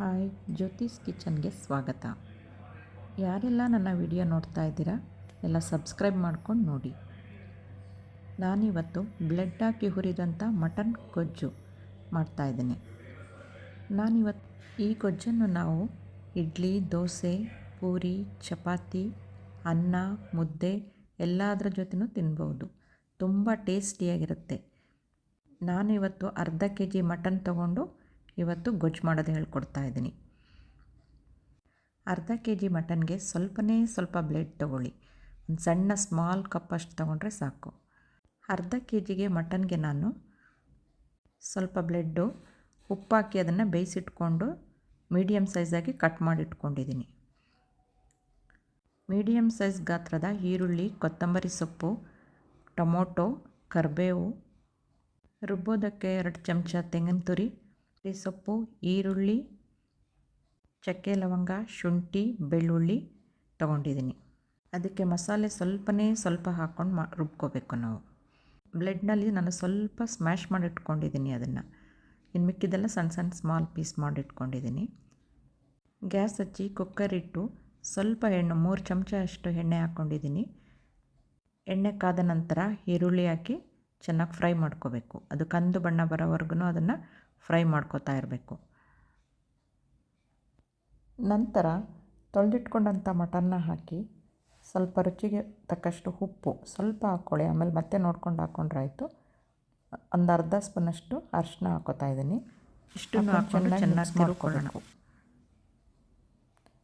Hi Jyothi's ಕಿಚನ್ಗೆ ಸ್ವಾಗತ. ಯಾರೆಲ್ಲ ನನ್ನ ವಿಡಿಯೋ ನೋಡ್ತಾ ಇದ್ದೀರಾ, ಎಲ್ಲ ಸಬ್ಸ್ಕ್ರೈಬ್ ಮಾಡ್ಕೊಂಡು ನೋಡಿ. ನಾನಿವತ್ತು ಬ್ಲೆಡ್ ಹಾಕಿ ಹುರಿದಂಥ ಮಟನ್ ಗೊಜ್ಜು ಮಾಡ್ತಾಯಿದ್ದೀನಿ ನಾನಿವತ್ತು ಈ ಗೊಜ್ಜನ್ನು ನಾವು ಇಡ್ಲಿ, ದೋಸೆ, ಪೂರಿ, ಚಪಾತಿ, ಅನ್ನ, ಮುದ್ದೆ ಎಲ್ಲದರ ಜೊತೆನೂ ತಿನ್ಬೋದು. ತುಂಬ ಟೇಸ್ಟಿಯಾಗಿರುತ್ತೆ. ನಾನಿವತ್ತು ಅರ್ಧ ಕೆ ಜಿ ಮಟನ್ ತೊಗೊಂಡು ಇವತ್ತು ಗೊಜ್ಜು ಮಾಡೋದು ಹೇಳ್ಕೊಡ್ತಾ ಇದ್ದೀನಿ. ಅರ್ಧ ಕೆ ಜಿ ಮಟನ್ಗೆ ಸ್ವಲ್ಪನೇ ಸ್ವಲ್ಪ ಬ್ಲೇಡ್ ತೊಗೊಳ್ಳಿ. ಒಂದು ಸಣ್ಣ ಸ್ಮಾಲ್ ಕಪ್ ಅಷ್ಟು ತೊಗೊಂಡ್ರೆ ಸಾಕು. ಅರ್ಧ ಕೆ ಜಿಗೆ ಮಟನ್ಗೆ ನಾನು ಸ್ವಲ್ಪ ಬ್ಲೆಡ್ಡು ಉಪ್ಪಾಕಿ ಅದನ್ನು ಬೇಯಿಸಿಟ್ಕೊಂಡು ಮೀಡಿಯಮ್ ಸೈಜಾಗಿ ಕಟ್ ಮಾಡಿಟ್ಕೊಂಡಿದ್ದೀನಿ. ಮೀಡಿಯಮ್ ಸೈಜ್ ಗಾತ್ರದ ಈರುಳ್ಳಿ, ಕೊತ್ತಂಬರಿ ಸೊಪ್ಪು, ಟೊಮೊಟೊ, ಕರಿಬೇವು, ರುಬ್ಬೋದಕ್ಕೆ ಎರಡು ಚಮಚ ತೆಂಗಿನ ತುರಿ ಸೊಪ್ಪು, ಈರುಳ್ಳಿ, ಚಕ್ಕೆ ಲವಂಗ, ಶುಂಠಿ, ಬೆಳ್ಳುಳ್ಳಿ ತಗೊಂಡಿದ್ದೀನಿ. ಅದಕ್ಕೆ ಮಸಾಲೆ ಸ್ವಲ್ಪನೇ ಸ್ವಲ್ಪ ಹಾಕ್ಕೊಂಡು ಮಾ, ರುಬ್ಕೋಬೇಕು ನಾವು. ಬ್ಲೆಡ್ನಲ್ಲಿ ನಾನು ಸ್ವಲ್ಪ ಸ್ಮ್ಯಾಶ್ ಮಾಡಿಟ್ಕೊಂಡಿದ್ದೀನಿ ಅದನ್ನು. ಇನ್ನು ಮಿಕ್ಕಿದೆಲ್ಲ ಸಣ್ಣ ಸಣ್ಣ ಸ್ಮಾಲ್ ಪೀಸ್ ಮಾಡಿಟ್ಕೊಂಡಿದ್ದೀನಿ. ಗ್ಯಾಸ್ ಹಚ್ಚಿ ಕುಕ್ಕರ್ ಇಟ್ಟು ಸ್ವಲ್ಪ ಎಣ್ಣೆ, ಮೂರು ಚಮಚ ಅಷ್ಟು ಎಣ್ಣೆ ಹಾಕ್ಕೊಂಡಿದ್ದೀನಿ. ಎಣ್ಣೆ ಕಾದ ನಂತರ ಈರುಳ್ಳಿ ಹಾಕಿ ಚೆನ್ನಾಗಿ ಫ್ರೈ ಮಾಡ್ಕೋಬೇಕು. ಅದು ಕಂದು ಬಣ್ಣ ಬರೋವರೆಗೂ ಅದನ್ನು ಫ್ರೈ ಮಾಡ್ಕೋತಾ ಇರಬೇಕು. ನಂತರ ತೊಳೆದಿಟ್ಕೊಂಡಂಥ ಮಟನ್ನ ಹಾಕಿ ಸ್ವಲ್ಪ ರುಚಿಗೆ ತಕ್ಕಷ್ಟು ಉಪ್ಪು ಸ್ವಲ್ಪ ಹಾಕ್ಕೊಳ್ಳಿ. ಆಮೇಲೆ ಮತ್ತೆ ನೋಡ್ಕೊಂಡು ಹಾಕ್ಕೊಂಡ್ರೆ ಆಯಿತು. ಒಂದು ಅರ್ಧ ಸ್ಪೂನಷ್ಟು ಅರಿಶಿನ ಹಾಕೋತಾ ಇದ್ದೀನಿ. ಇಷ್ಟು ಚೆನ್ನಾಗಿ ಮಾಡ್ಕೊಳ್ಳೋಣ.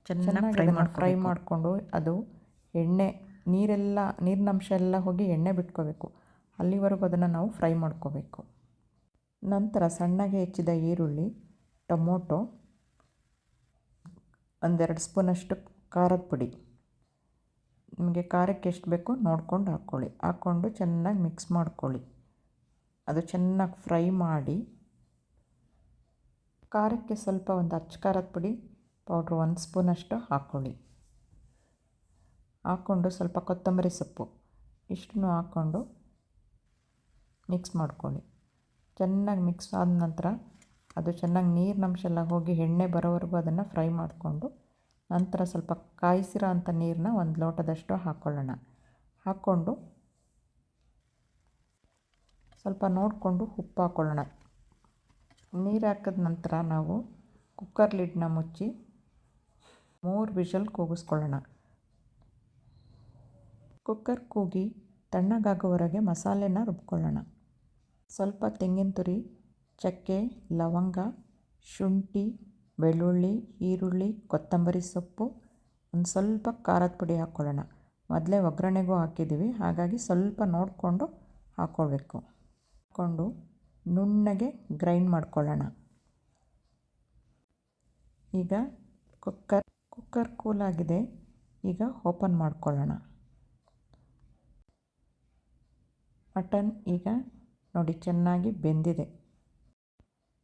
ಚೆನ್ನಾಗಿ ಫ್ರೈ ಮಾಡಿ ಫ್ರೈ ಮಾಡಿಕೊಂಡು ಅದು ಎಣ್ಣೆ ನೀರೆಲ್ಲ ನೀರಿನಂಶ ಎಲ್ಲ ಹೋಗಿ ಎಣ್ಣೆ ಬಿಟ್ಕೋಬೇಕು. ಅಲ್ಲಿವರೆಗೂ ಅದನ್ನು ನಾವು ಫ್ರೈ ಮಾಡ್ಕೋಬೇಕು. ನಂತರ ಸಣ್ಣಗೆ ಹೆಚ್ಚಿದ ಈರುಳ್ಳಿ, ಟೊಮೊಟೊ, ಒಂದೆರಡು ಸ್ಪೂನಷ್ಟು ಖಾರದ ಪುಡಿ. ನಿಮಗೆ ಖಾರಕ್ಕೆ ಎಷ್ಟು ಬೇಕೋ ನೋಡ್ಕೊಂಡು ಹಾಕ್ಕೊಳ್ಳಿ. ಹಾಕ್ಕೊಂಡು ಚೆನ್ನಾಗಿ ಮಿಕ್ಸ್ ಮಾಡ್ಕೊಳ್ಳಿ. ಅದು ಚೆನ್ನಾಗಿ ಫ್ರೈ ಮಾಡಿ. ಖಾರಕ್ಕೆ ಸ್ವಲ್ಪ ಒಂದು ಅಚ್ಚ ಖಾರದ ಪುಡಿ, ಪೌಡ್ರ್ ಒಂದು ಸ್ಪೂನಷ್ಟು ಹಾಕ್ಕೊಳ್ಳಿ. ಹಾಕ್ಕೊಂಡು ಸ್ವಲ್ಪ ಕೊತ್ತಂಬರಿ ಸೊಪ್ಪು. ಇಷ್ಟನ್ನು ಹಾಕ್ಕೊಂಡು ಮಿಕ್ಸ್ ಮಾಡ್ಕೊಳ್ಳಿ. ಚೆನ್ನಾಗಿ ಮಿಕ್ಸ್ ಆದ ನಂತರ ಅದು ಚೆನ್ನಾಗಿ ನೀರಿನಂಶ ಎಲ್ಲ ಹೋಗಿ ಎಣ್ಣೆ ಬರೋವರೆಗೂ ಅದನ್ನು ಫ್ರೈ ಮಾಡಿಕೊಂಡು ನಂತರ ಸ್ವಲ್ಪ ಕಾಯಿಸಿರೋ ಅಂಥ ನೀರನ್ನ ಒಂದು ಲೋಟದಷ್ಟು ಹಾಕ್ಕೊಳ್ಳೋಣ ಹಾಕ್ಕೊಂಡು ಸ್ವಲ್ಪ ನೋಡಿಕೊಂಡು ಉಪ್ಪು ಹಾಕ್ಕೊಳ್ಳೋಣ ನೀರು ಹಾಕಿದ ನಂತರ ನಾವು ಕುಕ್ಕರ್ ಲಿಡ್ನ ಮುಚ್ಚಿ ಮೂರು ವಿಷಲ್ ಕೂಗಿಸ್ಕೊಳ್ಳೋಣ. ಕುಕ್ಕರ್ ಕೂಗಿ ತಣ್ಣಗಾಗೋವರೆಗೆ ಮಸಾಲೆನ ರುಬ್ಕೊಳ್ಳೋಣ. ಸ್ವಲ್ಪ ತೆಂಗಿನ ತುರಿ, ಚಕ್ಕೆ, ಲವಂಗ, ಶುಂಠಿ, ಬೆಳ್ಳುಳ್ಳಿ, ಈರುಳ್ಳಿ, ಕೊತ್ತಂಬರಿ ಸೊಪ್ಪು, ಒಂದು ಸ್ವಲ್ಪ ಖಾರದ ಪುಡಿ ಹಾಕ್ಕೊಳ್ಳೋಣ. ಮೊದಲೇ ಒಗ್ಗರಣೆಗೂ ಹಾಕಿದ್ದೀವಿ. ಹಾಗಾಗಿ ಸ್ವಲ್ಪ ನೋಡಿಕೊಂಡು ಹಾಕ್ಕೊಳ್ಬೇಕು. ಹಾಕ್ಕೊಂಡು ನುಣ್ಣಗೆ ಗ್ರೈಂಡ್ ಮಾಡ್ಕೊಳ್ಳೋಣ. ಈಗ ಕುಕ್ಕರ್ ಕುಕ್ಕರ್ ಕೂಲಾಗಿದೆ ಈಗ ಓಪನ್ ಮಾಡ್ಕೊಳ್ಳೋಣ. ಮಟನ್ ಈಗ ನೋಡಿ, ಚೆನ್ನಾಗಿ ಬೆಂದಿದೆ.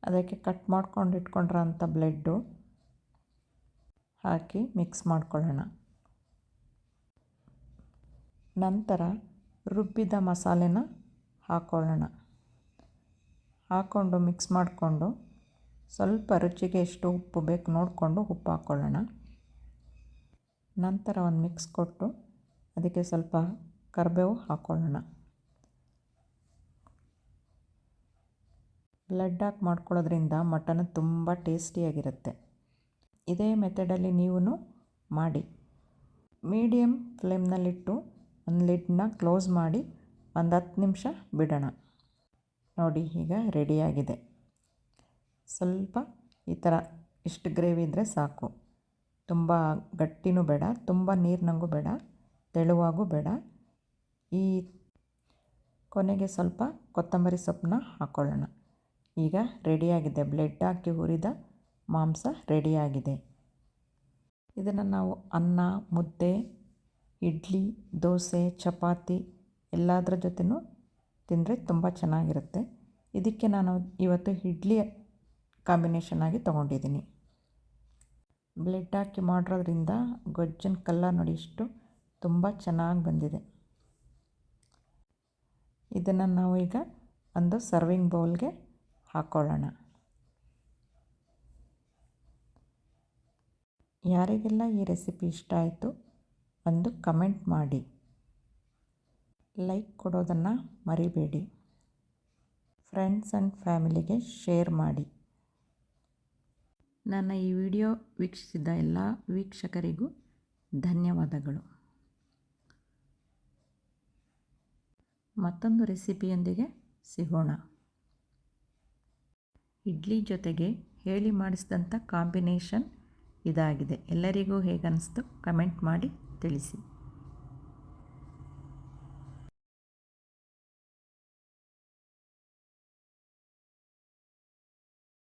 ಅದಕ್ಕೆ ಕಟ್ ಮಾಡ್ಕೊಂಡು ಇಟ್ಕೊಂಡಿರೋಂಥ ಬ್ಲೆಡ್ಡು ಹಾಕಿ ಮಿಕ್ಸ್ ಮಾಡ್ಕೊಳ್ಳೋಣ. ನಂತರ ರುಬ್ಬಿದ ಮಸಾಲೆನ ಹಾಕ್ಕೊಳ್ಳೋಣ ಹಾಕ್ಕೊಂಡು ಮಿಕ್ಸ್ ಮಾಡಿಕೊಂಡು ಸ್ವಲ್ಪ ರುಚಿಗೆ ಎಷ್ಟು ಉಪ್ಪು ಬೇಕು ನೋಡಿಕೊಂಡು ಉಪ್ಪು ಹಾಕ್ಕೊಳ್ಳೋಣ ನಂತರ ಒಂದು ಮಿಕ್ಸ್ ಕೊಟ್ಟು ಅದಕ್ಕೆ ಸ್ವಲ್ಪ ಕರಿಬೇವು ಹಾಕ್ಕೊಳ್ಳೋಣ ಬ್ಲಡ್ ಹಾಕಿ ಮಾಡ್ಕೊಳ್ಳೋದ್ರಿಂದ ಮಟನ್ ತುಂಬ ಟೇಸ್ಟಿಯಾಗಿರುತ್ತೆ. ಇದೇ ಮೆಥಡಲ್ಲಿ ನೀವು ಮಾಡಿ. ಮೀಡಿಯಮ್ ಫ್ಲೇಮ್ನಲ್ಲಿಟ್ಟು ಒಂದು ಲಿಡ್ನ ಕ್ಲೋಸ್ ಮಾಡಿ ಒಂದು ಹತ್ತು ನಿಮಿಷ ಬಿಡೋಣ. ನೋಡಿ, ಈಗ ರೆಡಿಯಾಗಿದೆ. ಸ್ವಲ್ಪ ಈ ಥರ ಇಷ್ಟು ಗ್ರೇವಿ ಇದ್ದರೆ ಸಾಕು. ತುಂಬ ಗಟ್ಟಿನೂ ಬೇಡ, ತುಂಬ ನೀರಿನಂಗೂ ಬೇಡ, ತೆಳುವಾಗೂ ಬೇಡ. ಈ ಕೊನೆಗೆ ಸ್ವಲ್ಪ ಕೊತ್ತಂಬರಿ ಸೊಪ್ಪನ್ನ ಹಾಕ್ಕೊಳ್ಳೋಣ ಈಗ ರೆಡಿಯಾಗಿದೆ. ಬ್ಲೆಡ್ ಹಾಕಿ ಹುರಿದ ಮಾಂಸ ರೆಡಿಯಾಗಿದೆ. ಇದನ್ನು ನಾವು ಅನ್ನ, ಮುದ್ದೆ, ಇಡ್ಲಿ, ದೋಸೆ, ಚಪಾತಿ ಎಲ್ಲದರ ಜೊತೆನೂ ತಿಂದರೆ ತುಂಬ ಚೆನ್ನಾಗಿರುತ್ತೆ. ಇದಕ್ಕೆ ನಾನು ಇವತ್ತು ಇಡ್ಲಿ ಕಾಂಬಿನೇಷನ್ ಆಗಿ ತೊಗೊಂಡಿದ್ದೀನಿ. ಬ್ಲೆಡ್ ಹಾಕಿ ಮಾಡಿರೋದ್ರಿಂದ ಗೊಜ್ಜಿನ ಕಲ್ಲ ನೋಡಿ ಇಷ್ಟು ತುಂಬ ಚೆನ್ನಾಗಿ ಬಂದಿದೆ. ಇದನ್ನು ನಾವು ಈಗ ಒಂದು ಸರ್ವಿಂಗ್ ಬೌಲ್ಗೆ ಹಾಕ್ಕೊಳ್ಳೋಣ ಯಾರಿಗೆಲ್ಲ ಈ ರೆಸಿಪಿ ಇಷ್ಟ ಆಯಿತು ಒಂದು ಕಮೆಂಟ್ ಮಾಡಿ. ಲೈಕ್ ಕೊಡೋದನ್ನು ಮರಿಬೇಡಿ. ಫ್ರೆಂಡ್ಸ್ ಆ್ಯಂಡ್ ಫ್ಯಾಮಿಲಿಗೆ ಶೇರ್ ಮಾಡಿ. ನನ್ನ ಈ ವಿಡಿಯೋ ವೀಕ್ಷಿಸಿದ ಎಲ್ಲ ವೀಕ್ಷಕರಿಗೂ ಧನ್ಯವಾದಗಳು. ಮತ್ತೊಂದು ರೆಸಿಪಿಯೊಂದಿಗೆ ಸಿಗೋಣ. ಇಡ್ಲಿ ಜೊತೆಗೆ ಹೇಳಿ ಮಾಡಿಸಿದಂಥ ಕಾಂಬಿನೇಷನ್ ಇದಾಗಿದೆ. ಎಲ್ಲರಿಗೂ ಹೇಗನ್ನಿಸ್ತು? ಕಮೆಂಟ್ ಮಾಡಿ ತಿಳಿಸಿ.